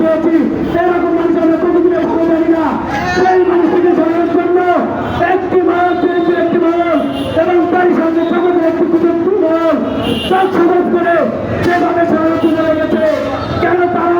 পেয়েছি। এরকম মানুষ আমরা কতদিনে ভালো জানি না। সেই মানুষটিকে সরানোর জন্য একটি মানব বিরুদ্ধে একটি মানব এবং তার সঙ্গে জগতের একটি কুটুম্ব মানব সব সমাজ করে সেভাবে সরানো চলে গেছে, কেন তারা